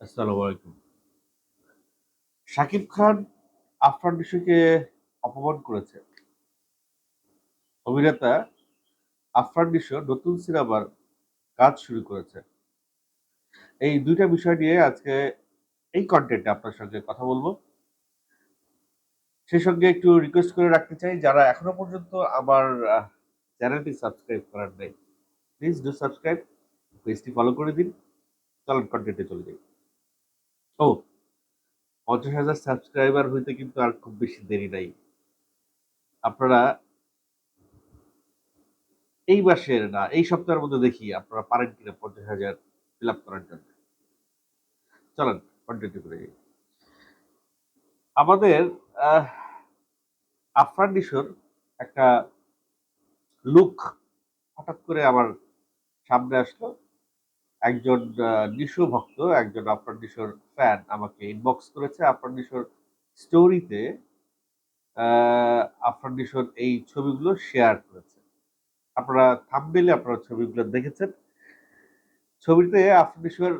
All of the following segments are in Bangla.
আসসালামু শাকিব খান আফরান নিশোকে অপমান করেছে। অভিনেতা আফরান নিশো নতুন সিনেমার কাজ শুরু করেছে। এই দুইটা বিষয় নিয়ে আজকে এই কন্টেন্টে আপনার সঙ্গে কথা বলব। সেই সঙ্গে একটু রিকোয়েস্ট করে রাখতে চাই, যারা এখনও পর্যন্ত আমার চ্যানেলটি সাবস্ক্রাইব করার নেই প্লিজ ডু সাবস্ক্রাইব পেজটি ফলো করে দিন, চলুন কন্টেন্টে চলে যাই। ও, পঞ্চাশ হাজার সাবস্ক্রাইবার হইতে কিন্তু আর খুব বেশি দেরি নাই। আপনারা এই মাসের না, এই সপ্তাহের মধ্যে দেখি আপনারা পারেন কিনা পঞ্চাশ হাজার ফিল আপ করার জন্য। চলেন কন্টিনিউ করে। আমাদের আফরান নিশোর একটা লুক হঠাৎ করে আমার সামনে আসলো। একজন নিশো ভক্ত, একজন আফরান নিশোর ফ্যান আমাকে ইনবক্স করেছে। আফরান নিশোর স্টোরিতে আফরান নিশোর এই ছবিগুলো শেয়ার করেছে। আপনারা থাম্বনেলে আপনারা ছবিগুলো দেখেছেন। ছবিতে আফরান নিশোর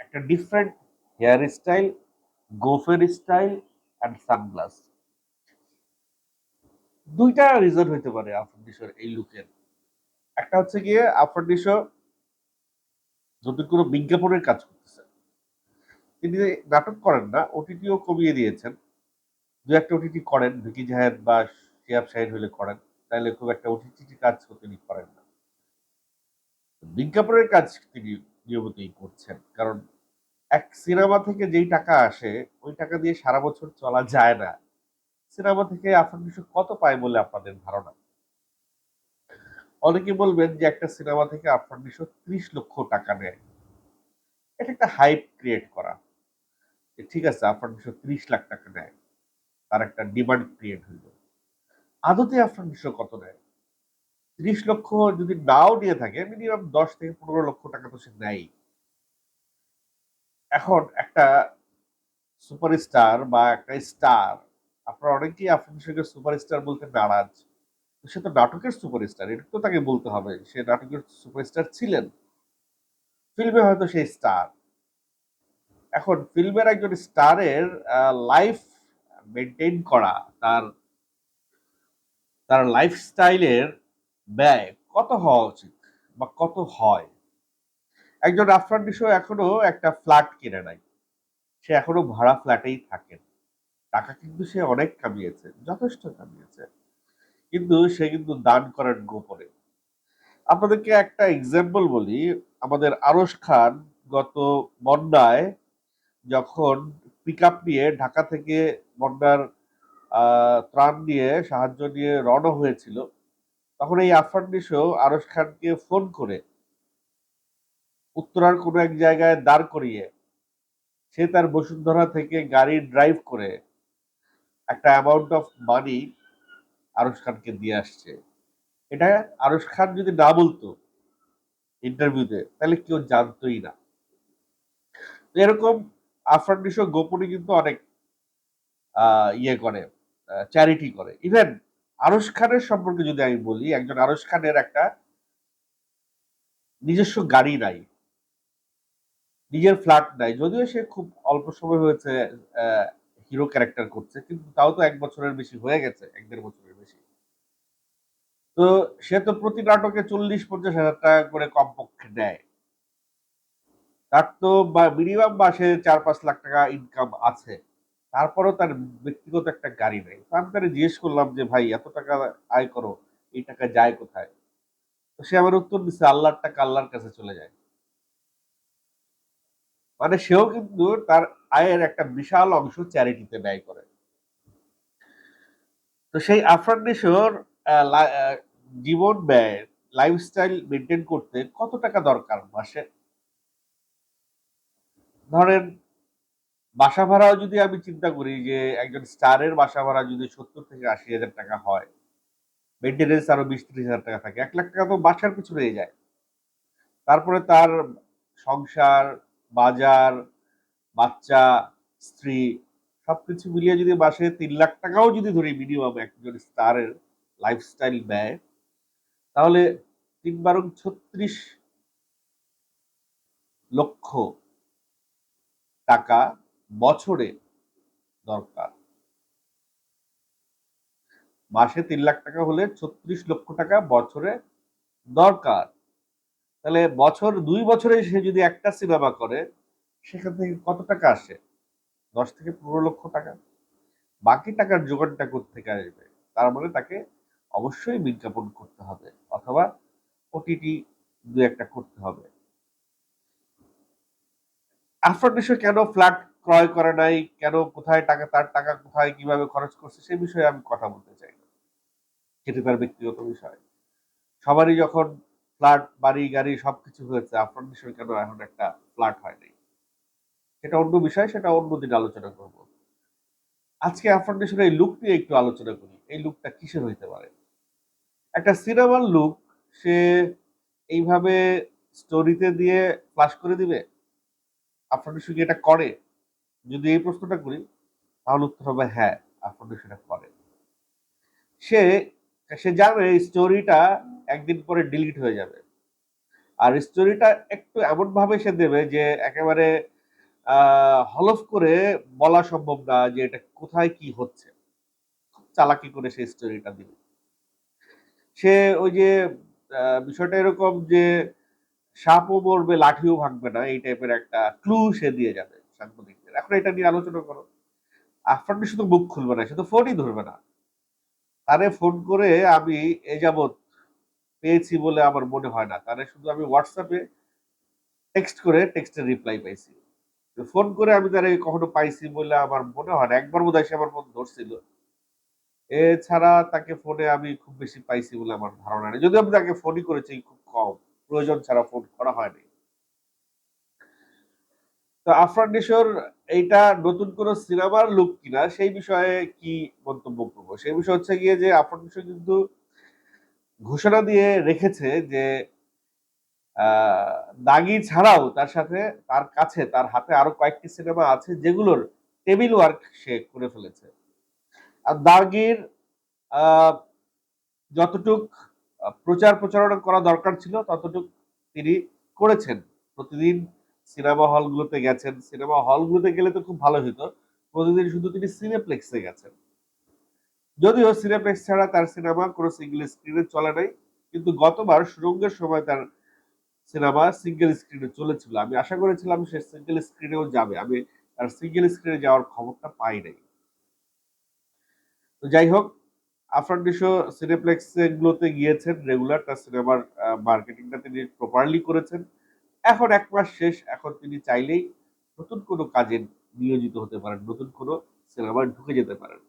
একটা ডিফারেন্ট হেয়ার স্টাইল গোফের স্টাইল অ্যান্ড সানগ্লাস দুইটা রিজন হইতে পারে আফরান নিশোর এই লুকের একটা হচ্ছে গিয়ে আফরান নিশো যদি কোনো বিজ্ঞাপনের কাজ করতেছে। তিনি নাটক করেন না ওটিটিও কমিয়ে দিয়েছেন। দু একটা ওটিটি করেন, ভিকি জাহেদ বা শিয়াব শাহিদ হলে করেন তাহলে খুব একটা ওটিটি কাজ তিনি করেন না। বিজ্ঞাপনের কাজ তিনি নিয়মিতই করছেন, কারণ এক সিনেমা থেকে যেই টাকা আসে, ওই টাকা দিয়ে সারা বছর চলা যায় না। সিনেমা থেকে নিশো কত পায় বলে আপনাদের ধারণা? অনেকে বলবেন যে একটা সিনেমা থেকে আফরান নিশো ত্রিশ লক্ষ টাকা নেয়। এটা একটা হাইপ ক্রিয়েট করা। ঠিক আছে আফরান নিশো ত্রিশ লাখ টাকা নেয়। তার একটা ডিমান্ড ক্রিয়েট হইল। আদতে আফরান নিশো কত নেয়? ত্রিশ লক্ষ যদি নাও নিয়ে থাকে মিনিমাম দশ থেকে পনেরো লক্ষ টাকা তো সে নেয় এখন একটা সুপারস্টার বা একটা স্টার আপনারা অনেকেই আফরান নিশোকে সুপারস্টার বলতে নারাজ। সে তো নাটকের সুপারস্টার, এটা তো তাকে বলতে হবে। সে নাটকের সুপারস্টার ছিলেন। ফিল্মে হয়তো সেই স্টার। এখন ফিল্মের একজন স্টারের লাইফ মেনটেন করা, তার তার লাইফস্টাইলের ব্যয় কত হওয়া উচিত বা কত হয়? একজন আফরান নিশো এখনও একটা ফ্ল্যাট কিনে নাই। সে এখনও ভাড়া ফ্ল্যাটেই থাকেন টাকা কিন্তু সে অনেক কামিয়েছে, যথেষ্ট কামিয়েছে। কিন্তু সে কিন্তু দান করেন গোপনে। আপনাদেরকে একটা এক্সাম্পল বলি। আমাদের আরশ খান গত বন্যায় যখন পিক আপ নিয়ে ঢাকা থেকে বন্যার ত্রাণ নিয়ে সাহায্য নিয়ে রওনা হয়েছিল, তখন এই আফরান আরশ খানকে ফোন করে উত্তরার কোনো এক জায়গায় দাঁড় করিয়ে সে তার বসুন্ধরা থেকে গাড়ি ড্রাইভ করে একটা অ্যামাউন্ট অফ মানি আরশ খানকে দিয়ে আসছে। এটা আরশ খান যদি না বলতো ইন্টারভিউতে, তাহলে কেউ জানতোই না। এরকম আফরান নিশো গোপনে কিন্তু অনেক ইয়ে করে চ্যারিটি করে। ইভেন আরশ খানের সম্পর্কে যদি আমি বলি, একজন আরশ খানের একটা নিজস্ব গাড়ি নাই। নিজের ফ্ল্যাট নাই। যদিও সে খুব অল্প সময় হয়েছে হিরো ক্যারেক্টার করছে, কিন্তু তাও তো এক বছরের বেশি হয়ে গেছে, এক দেড় বছরের বেশি তো সে তো প্রতি নাটকে চল্লিশ, পঞ্চাশ হাজার টাকা করে কমপক্ষে দেয়। তার তো মিনিমাম মাসে চার, পাঁচ লাখ টাকা ইনকাম আছে। তারপরেও তার ব্যক্তিগত একটা গাড়ি নেই। তো আমি তাকে জিজ্ঞেস করলাম যে, ভাই, এত টাকা আয় করো, এই টাকা যায় কোথায়? তো সে আমার উত্তর দিচ্ছে আল্লাহর টাকা আল্লাহর কাছে চলে যায়। মানে সেও কিন্তু তার আয়ের একটা বিশাল অংশ চ্যারিটিতে ব্যয় করে। তো সেই আফরান জীবন ব্যয় লাইফস্টাইল মেনটেন করতে কত টাকা দরকার মাসে? ধরেন, বাসা ভাড়াও যদি আমি চিন্তা করি যে একজন স্টারের বাসা ভাড়া যদি সত্তর থেকে আশি হাজার টাকা হয় মেনটেনেন্স আরও বিশ ত্রিশ হাজার টাকা থাকে, এক লাখ টাকা তো বাসার কিছু পিছনে যায়। তারপরে তার সংসার, বাজার, বাচ্চা, স্ত্রী, সবকিছু মিলিয়ে যদি মাসে তিন লাখ টাকাও যদি ধরি মিনিমাম একজন স্টারের লাইফস্টাইল ব্যয় তাহলে তিন বারং ছত্রিশ লক্ষ টাকা বছরে দরকার। মাসে তিন লাখ টাকা হলে ছত্রিশ লক্ষ টাকা বছরে দরকার। তাহলে বছর, দুই বছরে সে যদি একটা সিনেমা করে, সেখান থেকে কত টাকা আসে? দশ থেকে পনেরো লক্ষ টাকা। বাকি টাকার যোগানটা থেকে আসবে? তার মানে তাকে অবশ্যই বিজ্ঞাপন করতে হবে, অথবা ওটিটি দু একটা করতে হবে। কেন ফ্ল্যাট ক্রয় করে নাই, কেন কোথায় টাকা, তার টাকা কোথায়, কীভাবে খরচ করছে সেই বিষয়ে আমি কথা বলতে চাই সেটি তার ব্যক্তিগত বিষয়। সবারই যখন ফ্ল্যাট বাড়ি, গাড়ি সবকিছু হয়েছে আফরান কেন এখন একটা ফ্ল্যাট হয়নি সেটা অন্য বিষয়, সেটা অন্যদিন আলোচনা করব। আজকে আফরান এই লুক নিয়ে একটু আলোচনা করি। এই লুকটা কিসের হইতে পারে? একটা সিনেমার লুক সে এইভাবে স্টোরিতে দিয়ে ফ্লাশ করে দিবে? আপনাদের সঙ্গে এটা করে? যদি এই প্রশ্নটা করি, তাহলে উত্তর হবে হ্যাঁ আপনাদের সেটা করে। সে সে জানে স্টোরিটা একদিন পরে ডিলিট হয়ে যাবে। আর স্টোরিটা একটু এমন ভাবে সে দেবে যে একেবারে হলফ করে বলা সম্ভব না যে এটা কোথায় কি হচ্ছে। চালাকি করে সেই স্টোরিটা দিবে সে ওই যে বিষয়টা এরকম যে, সাপও মরবে, লাঠিও ভাঙবে না, এই টাইপের একটা ক্লু সে দিয়ে যাবে সাংবাদিকদের। এখন এটা নিয়ে আলোচনা করো। আফরান শুধু মুখ খুলবে না শুধু ফোনই ধরবে না। তারে ফোন করে আমি এ যাবৎ পেয়েছি বলে আমার মনে হয় না। তারে শুধু আমি হোয়াটসঅ্যাপে টেক্সট করে টেক্সটের রিপ্লাই পাইছি। ফোন করে আমি তারে কখনো পাইছি বলে আমার মনে হয় একবার বোধ সে আমার ফোন ধরছিল। এছাড়া তাকে ফোনে আমি খুব বেশি পাইছি বলে আমার ধারণা নেই। যদিও আমি তাকে ফোনই করেছি খুব কম। প্রয়োজন ছাড়া ফোন করা হয়নি। তো আফরান নিশোর এইটা নতুন কোন সিনেমার লুক কিনা, সেই বিষয়ে কি মন্তব্য করব? সেই বিষয় হচ্ছে গিয়ে যে আফরান নিশোর কিন্তু ঘোষণা দিয়ে রেখেছে যে দাগি ছাড়াও তার সাথে, তার কাছে, তার হাতে আরও কয়েকটি সিনেমা আছে যেগুলোর টেবিল ওয়ার্ক সে করে ফেলেছে। আর দাগির যতটুক প্রচার প্রচারণা করা দরকার ছিল, ততটুক তিনি করেছেন। প্রতিদিন সিনেমা হলগুলোতে গেছেন। সিনেমা হলগুলোতে গেলে তো খুব ভালো হতো প্রতিদিন শুধু তিনি সিনেপ্লেক্সে গেছেন। যদিও সিনেপ্লেক্স ছাড়া তার সিনেমা কোনো সিঙ্গেল স্ক্রিনে চলে নাই, কিন্তু গতবার সুরঙ্গের সময় তার সিনেমা সিঙ্গেল স্ক্রিনে চলেছিল। আমি আশা করেছিলাম সে সিঙ্গেল স্ক্রিনেও যাবে। আমি তার সিঙ্গেল স্ক্রিনে যাওয়ার খবরটা পাই নাই। তো যাই হোক আফরান সিনেপ্লেক্স গুলোতে গিয়েছেন রেগুলার তার সিনেমার মার্কেটিংটা তিনি প্রপারলি করেছেন। এখন এক মাস শেষ, এখন তিনি চাইলেই নতুন কোনো কাজে নিয়োজিত হতে পারেন, নতুন কোনো সিনেমায় ঢুকে যেতে পারেন।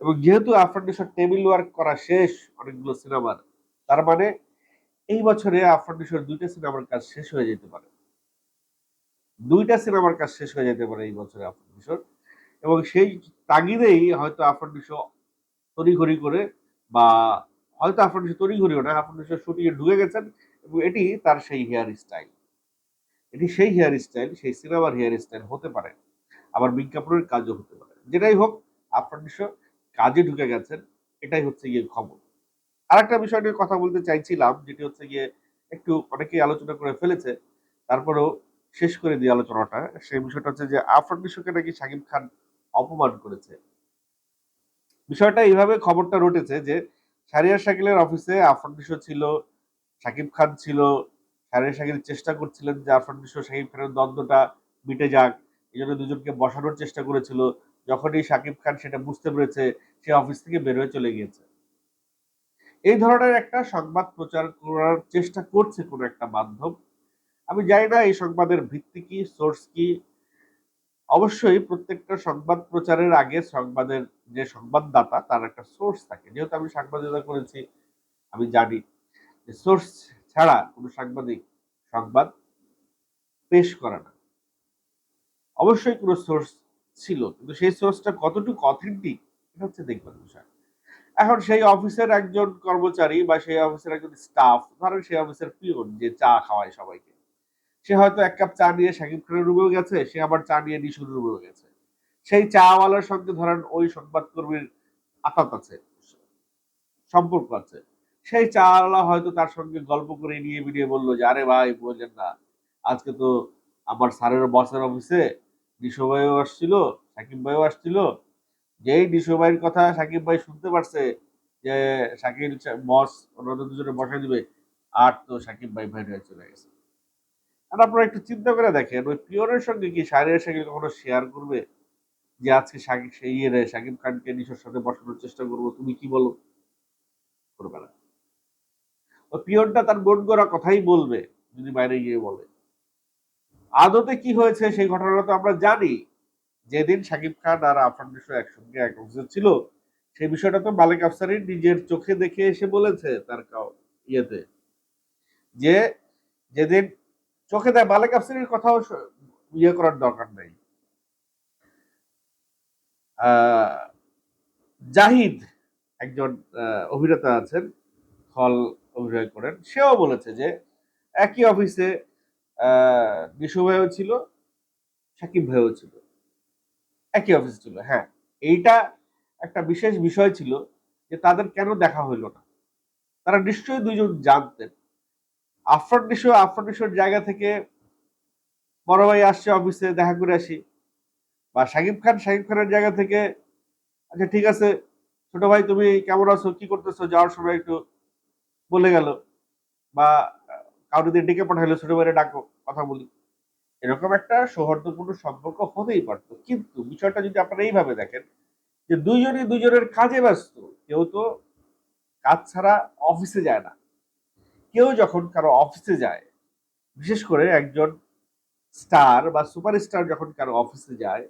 এবং যেহেতু আফরান টেবিল ওয়ার্ক করা শেষ, অনেকগুলো সিনেমার, তার মানে এই বছরে আফরান দুইটা সিনেমার কাজ শেষ হয়ে যেতে পারে। দুইটা সিনেমার কাজ শেষ হয়ে যেতে পারে এই বছরে আফরান এবং সেই তাগিদেই হয়তো আফরান নিশো তড়িঘড়ি করে বা হয়তো আফরান তড়িঘড়িও না আফরান শুটিংয়ে ঢুকে গেছেন এবং এটি তার সেই হেয়ার স্টাইল এটি সেই হেয়ার স্টাইল সেই সিনেমার হেয়ার স্টাইল হতে পারে। আবার বিজ্ঞাপনের কাজও হতে পারে। যেটাই হোক আফরান কাজে ঢুকে গেছেন, এটাই হচ্ছে গিয়ে খবর। আর একটা বিষয় নিয়ে কথা বলতে চাইছিলাম, যেটি হচ্ছে গিয়ে একটু অনেকেই আলোচনা করে ফেলেছে, তারপরেও শেষ করে দিয়ে আলোচনাটা। সেই বিষয়টা হচ্ছে যে, আফরান বিশ্বকে নাকি শাকিব খান অপমান করেছে? বিষয়টা এইভাবে খবরটা রটেছে যে শারিয়ার শাকিলের অফিসে আফরান ছিল, শাকিব খান ছিল শারিয়ার শাকিল চেষ্টা করছিলেন যে আফরান শাকিব খানের দ্বন্দ্বটা মিটে যাক, এই জন্য দুজনকে বসানোর চেষ্টা করেছিল। যখনই শাকিব খান সেটা বুঝতে পেরেছে, সে অফিস থেকে বের হয়ে চলে গিয়েছে। এই ধরনের একটা সংবাদ প্রচার করার চেষ্টা করছে কোন একটা মাধ্যম। আমি জানি না এই সংবাদের ভিত্তি কি সোর্স কি। অবশ্যই প্রত্যেকটা সংবাদ প্রচারের আগে সংবাদের যে সংবাদদাতা, তার একটা সোর্স থাকে। যেহেতু আমি সাংবাদিকতা করেছি, আমি জানি যে সোর্স ছাড়া কোনো সাংবাদিক সংবাদ পেশ করে না। অবশ্যই কোনো সোর্স ছিল, কিন্তু সেই সোর্সটা কতটুকু অথেন্টিক এটা হচ্ছে দেখবার বিষয়। এখন সেই অফিসের একজন কর্মচারী বা সেই অফিসের একজন স্টাফ ধরেন সেই অফিসের পিওন যে চা খাওয়ায় সবাইকে, সে হয়তো এক কাপ চা নিয়ে শাকিব খানের রুমেও গেছে, সে আবার চা নিয়ে নিশুর রুমেও গেছে। সেই চাওয়ালার সঙ্গে ধরেন ওই সংবাদকর্মীর আতাত আছে, সম্পর্ক আছে। সেই চাওয়ালা হয়তো তার সঙ্গে গল্প করে নিয়ে বিনিয়ে বলল যে, আরে ভাই, বললেন না, আজকে তো আমার স্যারের বসের অফিসে ডিশো ভাইও আসছিল সাকিব ভাইও আসছিল যেই ডিশো ভাইয়ের কথা সাকিব ভাই শুনতে পারছে যে শাকিল বস ওনাদের দুজনে বসে দিবে, আর তো সাকিব ভাই ভাই হয়ে চলে গেছে। আর আপনারা একটু চিন্তা করে দেখেন, ওই পিওরের সঙ্গে কি শাহরিয়ার শাকিল কখনো শেয়ার করবে? যে আজকে সাকিব ইয়ে রে সাকিব খানকে নিশোর সাথে বসানোর চেষ্টা করব, তুমি কি বলো? করবে না। ও পিওনটা তার বোন করা কথাই বলবে, যদি বাইরে গিয়ে বলে। আদতে কি হয়েছে সেই ঘটনাটা তো আমরা জানি যেদিন সাকিব খান আর আফরান নিশো একসঙ্গে এক অফিসে ছিল, সেই বিষয়টা তো মালিক আফসারি নিজের চোখে দেখে এসে বলেছে তার ইয়েতে। যে যেদিন চোখে দেয়, মালিক আফসারির কথাও ইয়ে করার দরকার নেই। জাহিদ একজন অভিনেতা আছেন, হল অভিনয় করেন, সেও বলেছে যে একই অফিসে নিশু ভাইও ছিল, সাকিব ভাইও ছিল। একই অফিস ছিল হ্যাঁ। এইটা একটা বিশেষ বিষয় ছিল যে তাদের কেন দেখা হইল না? তারা নিশ্চয়ই দুইজন জানতেন। আফরান নিশো আফরান নিশোর জায়গা থেকে বড় ভাই আসছে অফিসে দেখা করে আসি। বা সাকিব খান সাকিব খানের জায়গা থেকে আচ্ছা ঠিক আছে, ছোট ভাই, তুমি কেমন আছো? কি করতেছো? যাওয়ার সময় একটু বলে গেল। বা, কাউকে দিয়ে ডেকে পাঠাইলো, ছোট ভাইরে ডাকো, কথা বলি। এরকম একটা সৌহার্দ্যপূর্ণ সম্পর্ক হতেই পারতো। কিন্তু বিষয়টা যদি আপনারা এইভাবে দেখেন, যে দুইজনই দুজনের কাজে ব্যস্ত, কেউ তো কাজ ছাড়া অফিসে যায় না। কেউ যখন কারও অফিসে যায়, বিশেষ করে একজন স্টার বা সুপারস্টার যখন কারও অফিসে যায়,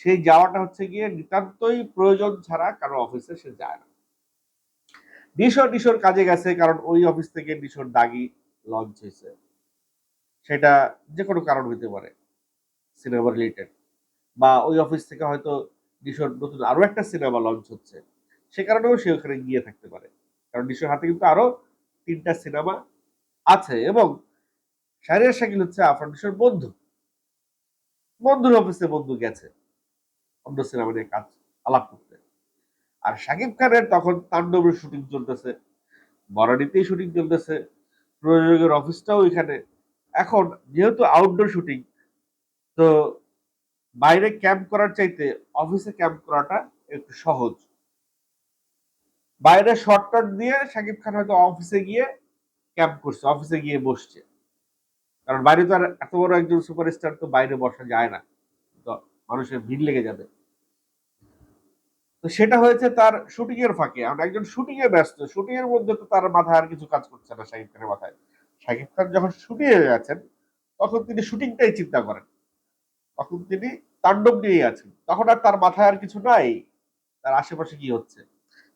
সেই যাওয়াটা হচ্ছে গিয়ে নিতান্তই প্রয়োজন ছাড়া কারও অফিসে সে যায় না। ডিশোর ডিশোর কাজে গেছে, কারণ ওই অফিস থেকে ডিশোর দাগি লঞ্চ হয়েছে। সেটা যে কোনো কারণ হইতে পারে, সিনেমা রিলেটেড বা ওই অফিস থেকে হয়তো ডিশোর নতুন আরও একটা সিনেমা লঞ্চ হচ্ছে, সে কারণেও সে ওখানে গিয়ে থাকতে পারে। কারণ ডিশোর হাতে কিন্তু আরও তিনটা সিনেমা আছে এবং শাহরিয়ার শাকিল হচ্ছে আফরান ডিশোর বন্ধু। বন্ধুর অফিসে বন্ধু গেছে, অন্য সিনেমা নিয়ে কাজ আলাপ করতে। আর শাকিব খানের তখন তাণ্ডবের শুটিং চলতেছে, বরানিতেই শুটিং চলতেছে, প্রযোজকের অফিসটাও এখানে এখন যেহেতু আউটডোর শুটিং তো বাইরে ক্যাম্প করার চাইতে অফিসে ক্যাম্প করাটা একটু সহজ। বাইরে শর্টকাট দিয়ে শাকিব খান হয়তো অফিসে গিয়ে ক্যাম্প করছে অফিসে গিয়ে বসছে। কারণ বাইরে তো আর এত বড় একজন সুপারস্টার তো বাইরে বসা যায় না। তো মানুষের ভিড় লেগে যাবে। তো সেটা হয়েছে তার শুটিং এর ফাঁকে। আমরা একজন শুটিং এ ব্যস্ত শুটিং এর মধ্যে তো তার মাথায় আর কিছু কাজ করছে না শাকিব খানের মাথায়। শাকিব খান যখন শুটিং এ গেছেন তখন তিনি শুটিংটাই চিন্তা করেন। তখন তিনি তাণ্ডব নিয়েই আছেন। তখন আর তার মাথায় আর কিছু নাই, তার আশেপাশে কি হচ্ছে?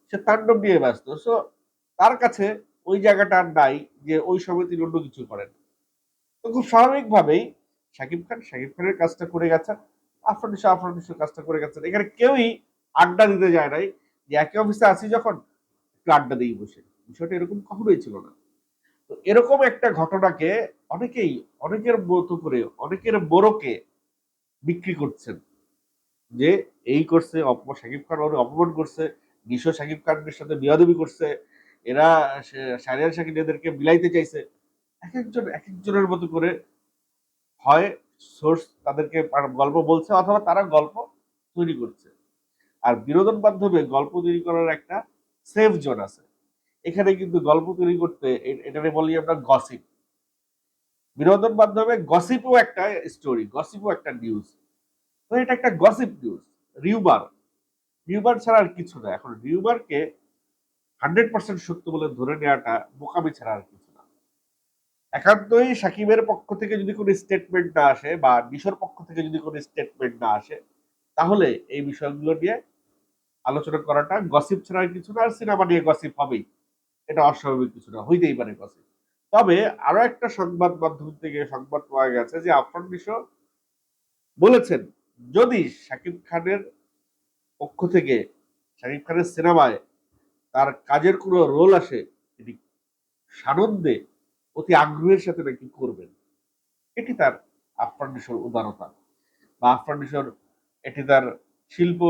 সে তাণ্ডব নিয়ে ব্যস্ত। সো তার কাছে ওই জায়গাটা আর নাই যে ওই সময় তিনি অন্য কিছু করেন। তো খুব স্বাভাবিকভাবেই শাকিব খান শাকিব খানের কাজটা করে গেছেন আফরান নিশো আফরান কাজটা করে গেছেন। এখানে কেউই আড্ডা দিতে যায় নাই যে একই অফিসে আছি যখন, একটু আড্ডা দিই বসে। বিষয়টা এরকম কখনোই ছিল না। এরকম একটা ঘটনাকে অনেকেই, অনেকের মতো করে, অনেকের বড়কে বিক্রি করছেন। যে এই করছে শাকিব খান ওর অপমান করছে নিশো শাকিব খানের সাথে বিয়াদবি করছে, এরা সারিয়ার শাকিব এদেরকে বিলাইতে চাইছে। এক একজন এক একজনের মতো করে হয়, সোর্স তাদেরকে গল্প বলছে অথবা তারা গল্প তৈরি করছে। আর বিনোদন মাধ্যমে গল্প তৈরি করার একটা সেফ জোন আছে। এখানে কিন্তু গল্প তৈরি করতে এটাকে বলি আমরা গসিপ বিনোদন মাধ্যমে গসিপও একটা স্টোরি গসিপও একটা নিউজ তো এটা একটা গসিপ নিউজ রিউবার রিউবার ছাড়া আর কিছু না, এখন রিউবারকে হান্ড্রেড পার্সেন্ট সত্য বলে ধরে নেওয়াটা বোকামি ছাড়া আর কিছু না। একান্তই সাকিবের পক্ষ থেকে যদি কোনো স্টেটমেন্ট না আসে বা নিশোর পক্ষ থেকে যদি কোনো স্টেটমেন্ট না আসে, তাহলে এই বিষয়গুলো নিয়ে আলোচনা করাটা গসিপ ছাড়া আর কিছু না, আর সিনেমা নিয়ে গসিপ হবেই। এটা অস্বাভাবিক কিছু না হইতেই পারে গসিপ তবে আরও একটা সংবাদ মাধ্যম থেকে সংবাদ পাওয়া গেছে যে আফরান নিশো বলেছেন, যদি শাকিব খানের পক্ষ থেকে শাকিব খানের সিনেমায় তার কাজের কোনো রোল আসে, তিনি সানন্দে অতি আগ্রহের সাথে নাকি করবেন? এটি তার আফরান নিশোর উদারতা বা আফরান নিশোর এটি তার শিল্প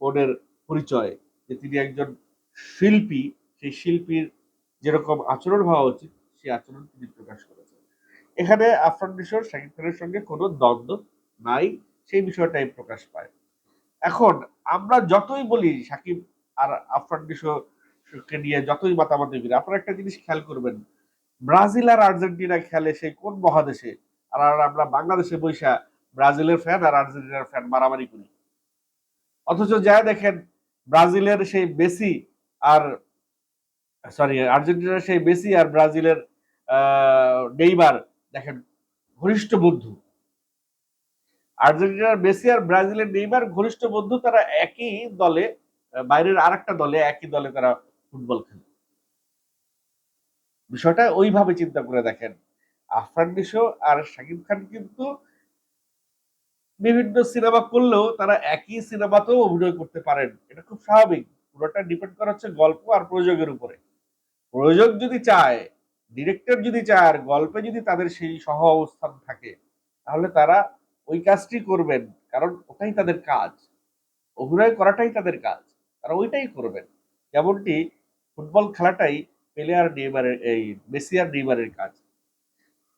বোর্ডের পরিচয় যে তিনি একজন শিল্পী সেই শিল্পীর যেরকম আচরণ হওয়া উচিত, সেই আচরণ তিনি প্রকাশ করেছেন। এখানে আফরান নিশোর শাকিব খানের সঙ্গে কোনো দ্বন্দ্ব নাই, সেই বিষয়টাই প্রকাশ পায়। এখন আমরা যতই বলি সাকিব আর আফরান নিশোকে নিয়ে যতই মাতামাতি করি আপনারা একটা জিনিস খেয়াল করবেন, ব্রাজিল আর আর্জেন্টিনা খেলে সেই কোন মহাদেশে, আর আমরা বাংলাদেশে বৈশা ব্রাজিলের ফ্যান আর আর্জেন্টিনার ফ্যান মারামারি করি। অথচ যা দেখেন, ব্রাজিলের সেই মেসি আর সরি আর্জেন্টিনার সেই মেসি আর ব্রাজিলের নেইমার, দেখেন, ঘনিষ্ঠ বন্ধু। আর্জেন্টিনার মেসি আর ব্রাজিলের নেইমার ঘনিষ্ঠ বন্ধু, তারা একই দলে বাইরের আর দলে, একই দলে তারা ফুটবল খেলে। বিষয়টা ওইভাবে চিন্তা করে দেখেন। আফরান নিশো আর শাকিব খান কিন্তু বিভিন্ন সিনেমা করলেও তারা একই সিনেমাতেও অভিনয় করতে পারেন। এটা খুব স্বাভাবিক। পুরোটা ডিপেন্ড করা হচ্ছে গল্প আর প্রযোগের উপরে। প্রযোগ যদি চায় ডিরেক্টর যদি চায়, আর গল্পে যদি তাদের সেই সহ অবস্থান থাকে, তাহলে তারা ওই কাজটি করবেন। কারণ ওটাই তাদের কাজ। অভিনয় করাটাই তাদের কাজ। তারা ওইটাই করবেন। যেমনটি ফুটবল খেলাটাই পেলে আর নেইমারের, এই মেসি আর নেইমারের কাজ।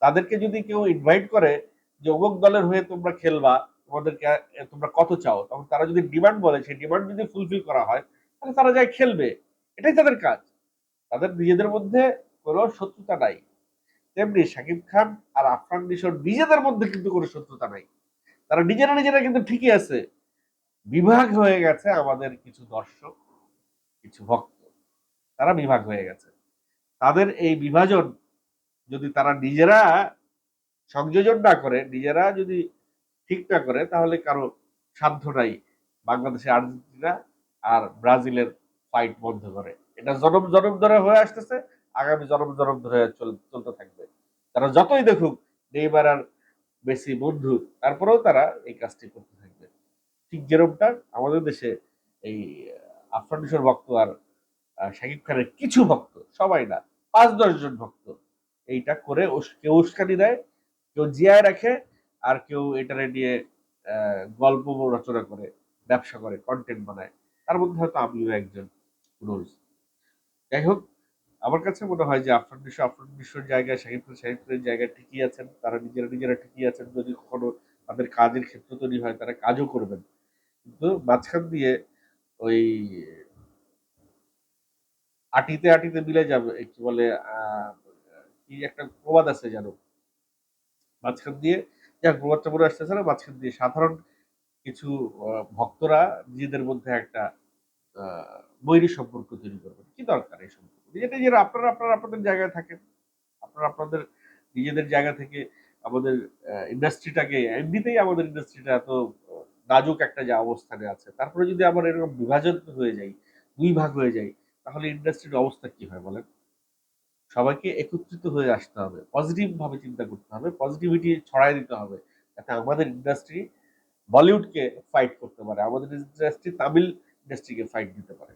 তাদেরকে যদি কেউ ইনভাইট করে যে, অমুক দলের হয়ে তোমরা খেলবা, তোমাদেরকে, তোমরা কত চাও? তখন তারা যদি ডিমান্ড বলে, সেই ডিমান্ড যদি ফুলফিল করা হয়, তাহলে তারা যায় খেলবে। এটাই তাদের কাজ। তাদের নিজেদের মধ্যে কোনো শত্রুতা নাই। তেমনি শাকিব খান আর আফরান নিশোর নিজেদের মধ্যে কিন্তু কোনো শত্রুতা নাই। তারা নিজেরা নিজেরা কিন্তু ঠিকই আছে। বিভাগ হয়ে গেছে আমাদের কিছু দর্শক, কিছু ভক্ত। তারা বিভাগ হয়ে গেছে। তাদের এই বিভাজন যদি তারা নিজেরা সংযোজন না করে, নিজেরা যদি ঠিক না করে, তাহলে কারও সাধ্য নাই বাংলাদেশে আর্জেন্টিনা আর ব্রাজিলের ফাইট বন্ধ করে। এটা জনম জনম ধরে হয়ে আসতেছে, আগামী জনম জনম ধরে চলতে থাকবে। তারা যতই দেখুক, নেইমার আর বেশি বন্ধু, তারপরেও তারা এই কাজটি করতে থাকবে। ঠিক যেরকমটা আমাদের দেশে এই আফরানিসর ভক্ত আর শাকিব খানের কিছু ভক্ত, সবাই না, পাঁচ দশ জন ভক্ত, এইটা করে কেউ উস্কানি দেয়, কেউ জিয়ায় রাখে, আর কেউ এটারে নিয়ে গল্প রচনা করে, ব্যবসা করে কন্টেন্ট বানায়। তার মধ্যে হয়তো আমিও একজন রুলস যাই হোক আমার কাছে মনে হয় যে আফরান বিশ্ব, আফরান বিশ্বর জায়গায় শাহিদ শাহিদের জায়গায় ঠিকই আছেন, তারা নিজেরা নিজেরা ঠিকই আছেন। যদি কখনো তাদের কাজের ক্ষেত্র তৈরি হয়, তারা কাজও করবেন। কিন্তু মাঝখান দিয়ে ওই আটিতে আটিতে মিলে যাবে কি বলে কি একটা প্রবাদ আছে যেন। মাঝখান দিয়ে যাক, প্রবাদটা মনে আসতেছে না, মাঝখান দিয়ে সাধারণ কিছু ভক্তরা নিজেদের মধ্যে একটা বৈরী সম্পর্ক তৈরি করবেন। কি দরকার এই সম্পর্ক? নিজেদের নিজেরা আপনারা আপনারা আপনাদের জায়গায় থাকেন, আপনারা আপনাদের নিজেদের জায়গা থেকে আমাদের ইন্ডাস্ট্রিটাকে এমনিতেই আমাদের ইন্ডাস্ট্রিটা এত নাজুক একটা যে অবস্থানে আছে। তারপরে যদি আবার এরকম বিভাজন হয়ে যায় দুই ভাগ হয়ে যায় তাহলে ইন্ডাস্ট্রির অবস্থা কি হয় বলেন? সবাইকে একত্রিত হয়ে আসতে হবে পজিটিভ ভাবে চিন্তা করতে হবে পজিটিভিটি ছড়াই দিতে হবে, যাতে আমাদের ইন্ডাস্ট্রি বলিউডকে ফাইট করতে পারে। আমাদের ইন্ডাস্ট্রি তামিল ইন্ডাস্ট্রিকে ফাইট দিতে পারে।